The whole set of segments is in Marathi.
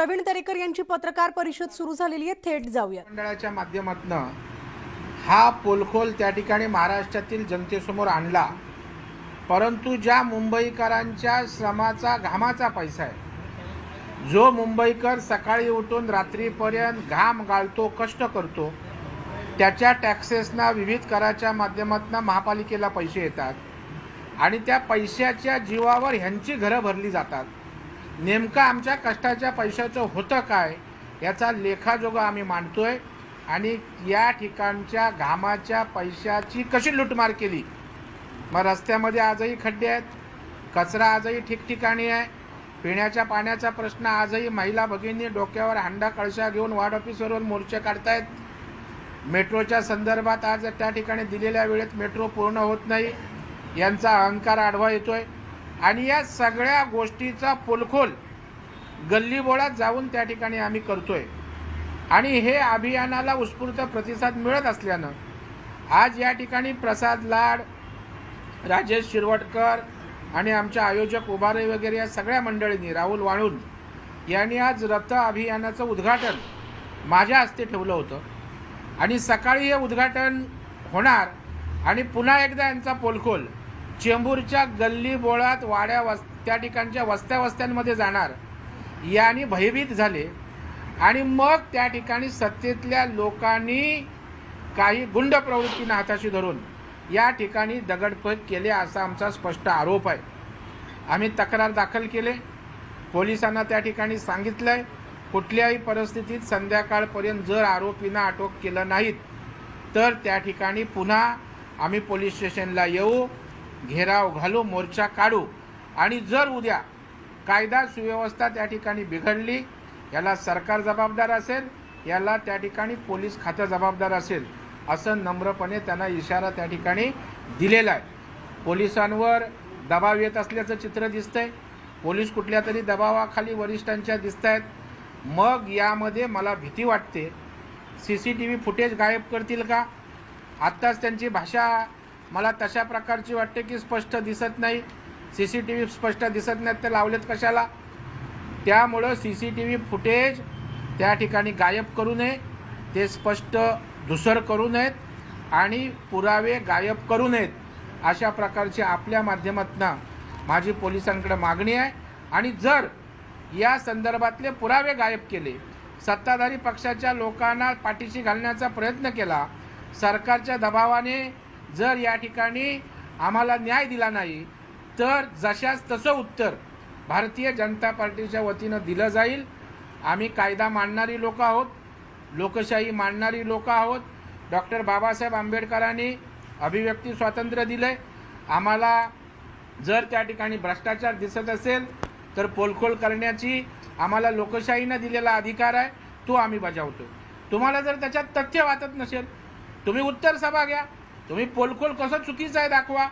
प्रवीण दरेकर यांची पत्रकार परिषद सुरू झालेली आहे. थेट जाऊया मंडळाच्या माध्यमातून हा पोलखोल त्या ठिकाणी महाराष्ट्रातील जनतेसमोर आणला. परंतु ज्या मुंबईकरांच्या श्रमाचा घामाचा पैसा आहे जो मुंबईकर सकाळी उठून रात्रीपर्यंत घाम गाळतो कष्ट करतो त्याच्या टॅक्सेसना विविध कराच्या माध्यमातून महापालिकेला पैसे येतात आणि त्या पैशाच्या जीवावर ह्यांची घरं भरली जातात. नेमकं आमच्या कष्टाच्या पैशाचं होतं काय याचा लेखाजोगा आम्ही मांडतोय. आणि या ठिकाणच्या घामाच्या पैशाची कशी लुटमार केली? मग रस्त्यामध्ये आजही खड्डे आहेत. कचरा आजही ठिकठिकाणी आहे. पिण्याच्या पाण्याचा प्रश्न आजही महिला भगिनी डोक्यावर हांडा कळशा घेऊन वार्ड ऑफिसवरून मोर्चे काढतायत. मेट्रोच्या संदर्भात आज त्या ठिकाणी दिलेल्या वेळेत मेट्रो पूर्ण होत नाही. यांचा अहंकार आढवा येतोय. आणि या सगळ्या गोष्टीचा पोलखोल गल्लीबोळात जाऊन त्या ठिकाणी आम्ही करतोय. आणि हे अभियानाला उत्स्फूर्त प्रतिसाद मिळत असल्यानं आज या ठिकाणी प्रसाद लाड राजेश शिरवटकर आणि आमच्या आयोजक उभारे वगैरे या सगळ्या मंडळींनी राहुल वाळून यांनी आज रथ अभियानाचं उद्घाटन माझ्या हस्ते ठेवलं होतं. आणि सकाळी हे उद्घाटन होणार आणि पुन्हा एकदा यांचा पोलखोल चेंबूरच्या गल्ली बोळात वाड्या वस त्या ठिकाणच्या वस्त्या वस्त्यांमध्ये जाणार. यांनी भयभीत झाले. आणि मग त्या ठिकाणी सत्तेतल्या लोकांनी काही गुंड प्रवृत्तीनं हाताशी धरून या ठिकाणी दगडफेक केले असा आमचा स्पष्ट आरोप आहे. आम्ही तक्रार दाखल केले. पोलिसांना त्या ठिकाणी सांगितलं आहे कुठल्याही परिस्थितीत संध्याकाळपर्यंत जर आरोपींना अटक केलं नाहीत तर त्या ठिकाणी पुन्हा आम्ही पोलीस स्टेशनला येऊ. घेराव घालू मोर्चा काढू. आणि जर उद्या कायदा सुव्यवस्था त्या ठिकाणी बिघडली याला सरकार जबाबदार असेल याला त्या ठिकाणी पोलीस खातं जबाबदार असेल असं नम्रपणे त्यांना इशारा त्या ठिकाणी दिलेला आहे. पोलिसांवर दबाव येत असल्याचं चित्र दिसतंय. पोलीस कुठल्या तरी दबावाखाली वरिष्ठांच्या दिसत आहेत मग यामध्ये मला भीती वाटते. C C T V footage गायब करतील का? आत्ताच त्यांची भाषा मला तशा प्रकारची वाटते की स्पष्ट दिसत नाही. सी सी टी व्ही स्पष्ट दिसत नाहीत ते लावलेत कशाला? त्यामुळं C C T V footage त्या ठिकाणी गायब करू नये. ते स्पष्ट धुसर करू नयेत आणि पुरावे गायब करू नयेत. अशा प्रकारची आपल्या माध्यमातून माझी पोलिसांकडे मागणी आहे. आणि जर या संदर्भातले पुरावे गायब केले सत्ताधारी पक्षाच्या लोकांना पाठीशी घालण्याचा प्रयत्न केला सरकारच्या दबावाने जर या ठिकाणी आम्हाला न्याय दिला नाही तर जशाच तसं उत्तर भारतीय जनता पार्टीच्या वतीनं दिलं जाईल. आम्ही कायदा मांडणारी लोक आहोत लोकशाही मांडणारी लोक आहोत. डॉक्टर बाबासाहेब आंबेडकरांनी अभिव्यक्ती स्वातंत्र्य दिले आम्हाला जर त्या ठिकाणी भ्रष्टाचार दिसत असेल तर पोलखोल करण्याची आम्हाला लोकशाहीनं दिलेला अधिकार आहे तो आम्ही बजावतो तुम्हाला जर त्याच्यात तथ्य वाटत नसेल तुम्ही उत्तर सभा घ्या. तुम्ही पोलखोल कसं चुकीचं आहे दाखवा.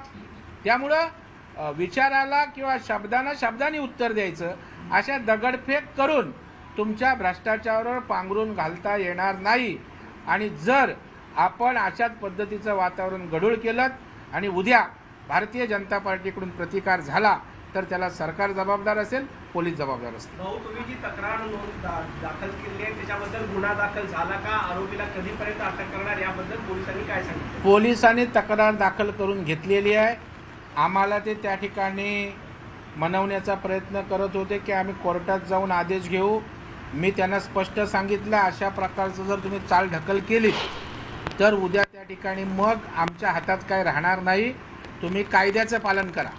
त्यामुळं विचाराला किंवा शब्दांना शब्दांनी उत्तर द्यायचं. अशा दगडफेक करून तुमच्या भ्रष्टाचारावर पांघरून घालता येणार नाही. आणि जर आपण अशाच पद्धतीचं वातावरण गढूळ केलं आणि उद्या भारतीय जनता पार्टीकडून प्रतिकार झाला तर त्याला सरकार जबाबदार असेल पोलीस जबाबदार असतील. भाऊ तुम्ही जी तक्रार नोंद दाखल केली आहे त्याच्याबद्दल गुन्हा दाखल झाला का? आरोपीला कधीपर्यंत अटक करणार? याबद्दल पोलिसांनी काय सांगितलं? पोलिसांनी तक्रार दाखल करून घेतलेली आहे. आम्हाला ते त्या ठिकाणी मनवण्याचा प्रयत्न करत होते की आम्ही कोर्टात जाऊन आदेश घेऊ. मी त्यांना स्पष्ट सांगितलं अशा प्रकारचं जर तुम्ही चाल ढकल केली तर उद्या त्या ठिकाणी मग आमच्या हातात काय राहणार नाही. तुम्ही कायद्याचं पालन करा.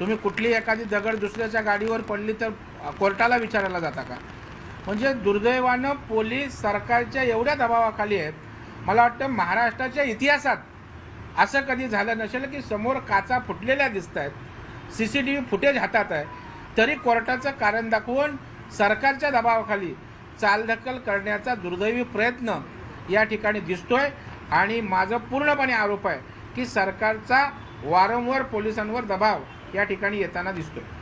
तुम्ही कुठली एखादी दगड दुसऱ्याच्या गाडीवर पडली तर कोर्टाला विचारायला जाता का? म्हणजे दुर्दैवानं पोलीस सरकारच्या एवढ्या दबावाखाली आहेत. मला वाटतं महाराष्ट्राच्या इतिहासात असं कधी झालं नसेल की समोर काचा फुटलेल्या दिसत आहेत. C C T V footage हातात आहे. तरी कोर्टाचं कारण दाखवून सरकारच्या दबावाखाली चालढकल करण्याचा दुर्दैवी प्रयत्न या ठिकाणी दिसतोय. आणि माझं पूर्णपणे आरोप आहे की सरकारचा वारंवार पोलिसांवर दबाव या ठिकाणी येताना असेल?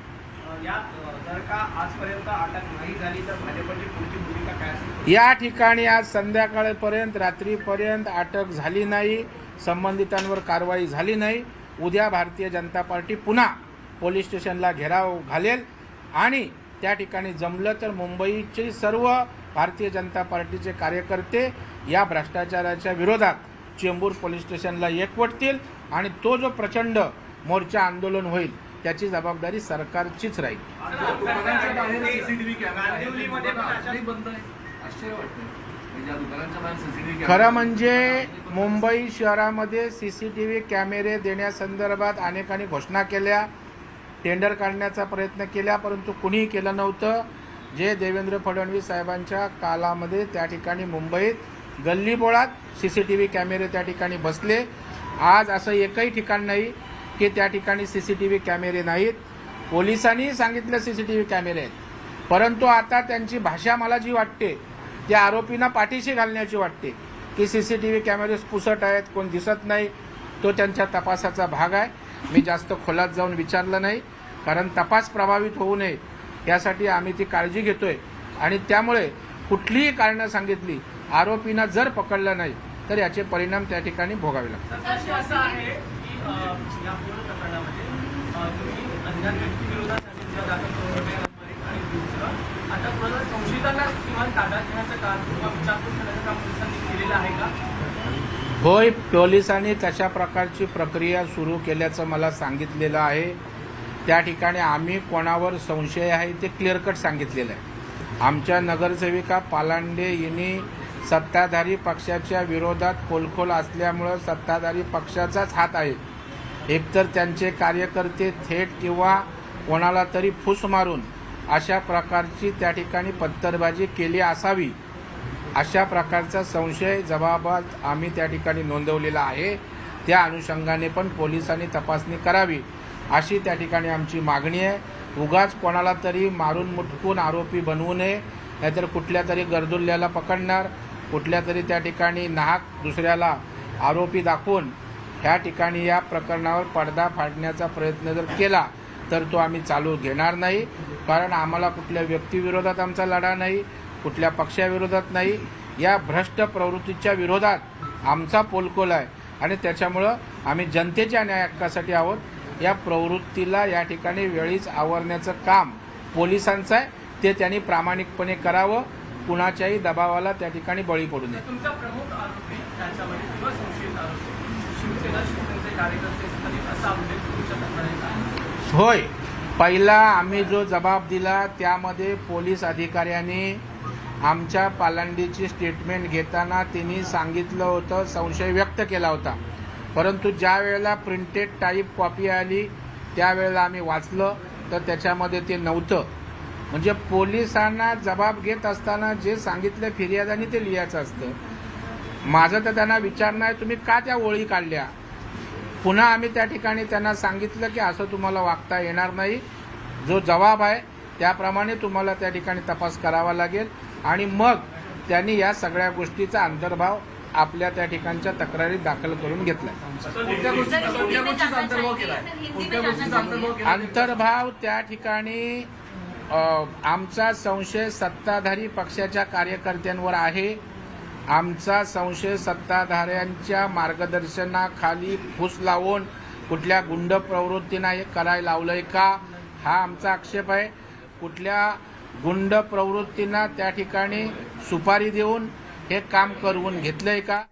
या ठिकाणी आज संध्याकाळपर्यंत रात्रीपर्यंत अटक झाली नाही संबंधितांवर कारवाई झाली नाही. उद्या भारतीय जनता पार्टी पुन्हा पोलीस स्टेशनला घेराव घालेल. आणि त्या ठिकाणी जमलं तर मुंबईचे सर्व भारतीय जनता पार्टीचे कार्यकर्ते या भ्रष्टाचाराच्या विरोधात चेंबूर पोलीस स्टेशनला एकवटतील. आणि तो जो प्रचंड मोर्चा आंदोलन होईल त्याची जबाबदारी सरकारचीच राहील. दुकानाच्या बाहेर सीसीटीव्ही कॅमेरा आहे. गांदिवलीमध्ये पण अशा- दुकानातही बंद आहे आश्चर्य वाटतं म्हणजे खरं म्हणजे मुंबई शहरामध्ये सी सी टी व्ही कॅमेरे देण्यासंदर्भात अनेकांनी घोषणा केल्या टेंडर काढण्याचा प्रयत्न केला परंतु कुणीही केलं नव्हतं. जे देवेंद्र फडणवीस साहेबांच्या कालामध्ये त्या ठिकाणी मुंबईत गल्लीबोळात सी सी टी व्ही कॅमेरे त्या ठिकाणी बसले. आज असं एकही ठिकाण नाही की त्या ठिकाणी सी सी टी व्ही कॅमेरे नाहीत. पोलिसांनीही सांगितलं सी सी टी व्ही कॅमेरे आहेत. परंतु आता त्यांची भाषा मला जी वाटते त्या आरोपींना पाठीशी घालण्याची वाटते की C C T V cameras पुसट आहेत कोण दिसत नाही तो त्यांच्या तपासाचा भाग आहे. मी जास्त खोलात जाऊन विचारलं नाही कारण तपास प्रभावित होऊ नये यासाठी आम्ही ती काळजी घेतोय. आणि त्यामुळे कुठलीही कारणं सांगितली आरोपींना जर पकडलं नाही तर याचे परिणाम त्या ठिकाणी भोगावे लागतात. या पूर्ण प्रकरणामध्ये तुम्ही अज्ञात व्यक्तीविरोधात सांगितलं दाखल करून आणि दुसरं आता कोणाला संशयितांना किमान ताब्यात घेण्याचं काम किंवा विचारपूस करण्याचं काम पोलिसांनी केलेलं आहे का? होय पोलिसांनी तशा प्रकारची प्रक्रिया सुरू केल्याचं मला सांगितलेलं आहे. त्या ठिकाणी आम्ही कोणावर संशय आहे ते क्लिअरकट सांगितलेलं आहे. आमच्या नगरसेविका पालांडे यांनी सत्ताधारी पक्षाच्या विरोधात खोलखोल असल्यामुळं सत्ताधारी पक्षाचाच हात आहे. एकतर त्यांचे कार्यकर्ते थेट किंवा कोणाला तरी फूस मारून अशा प्रकारची त्या ठिकाणी पत्तरबाजी केली असावी. अशा प्रकारचा संशय जबाबात आम्ही त्या ठिकाणी नोंदवलेला आहे. त्या अनुषंगाने पण पोलिसांनी तपासणी करावी. अशी त्या ठिकाणी आमची मागणी आहे. उगाच कोणाला तरी मारून मुटकून आरोपी बनवू नये. नाहीतर कुठल्या तरी गर्दुल्ल्याला पकडणार. कुठल्या तरी त्या ठिकाणी नाहक दुसऱ्याला आरोपी दाखवून ह्या ठिकाणी या प्रकरणावर पडदा फाडण्याचा प्रयत्न जर केला तर तो आम्ही चालू घेणार नाही. कारण आम्हाला कुठल्या व्यक्तीविरोधात आमचा लढा नाही कुठल्या पक्षाविरोधात नाही. या भ्रष्ट प्रवृत्तीच्या विरोधात आमचा पोलकोल आहे. आणि त्याच्यामुळं आम्ही जनतेच्या न्याय हक्कासाठी आहोत. या प्रवृत्तीला या ठिकाणी वेळीच आवरण्याचं काम पोलिसांचं आहे. ते त्यांनी प्रामाणिकपणे करावं. कुणाच्याही दबावाला त्या ठिकाणी बळी पडू नये. होय. पहिला आम्ही जो जबाब दिला त्यामध्ये पोलीस अधिकाऱ्यांनी आमच्या पालांडीची स्टेटमेंट घेताना त्यांनी सांगितलं होतं संशय व्यक्त केला होता. परंतु ज्या वेळेला प्रिंटेड टाईप कॉपी आली त्यावेळेला आम्ही वाचलं तर त्याच्यामध्ये ते नव्हतं. म्हणजे पोलिसांना जबाब घेत असताना जे सांगितलं फिर्यादानी ते लिहायचं असतं. माझं तर त्यांना विचारणं आहे तुम्ही का त्या ओळी काढल्या? पुन्हा आम्ही त्या ठिकाणी त्यांना सांगितलं की असं तुम्हाला वागता येणार नाही. जो जबाब आहे त्याप्रमाणे तुम्हाला त्या ठिकाणी तपास करावा लागेल. आणि मग त्यांनी या सगळ्या गोष्टीचा अंतर्भाव आपल्या त्या ठिकाणच्या तक्रारीत दाखल करून घेतला अंतर्भाव त्या ठिकाणी आमचा संशय सत्ताधारी पक्षाच्या कार्यकर्त्यांवर आहे. आमचा संशय सत्ताधाऱ्यांच्या मार्गदर्शनाखाली फूस लावून कुठल्या गुंड प्रवृत्तीनं हे करायला लावलंय का? हा आमचा आक्षेप आहे. कुठल्या गुंड प्रवृत्तींना त्या ठिकाणी सुपारी देऊन हे काम करवून घेतलंय का?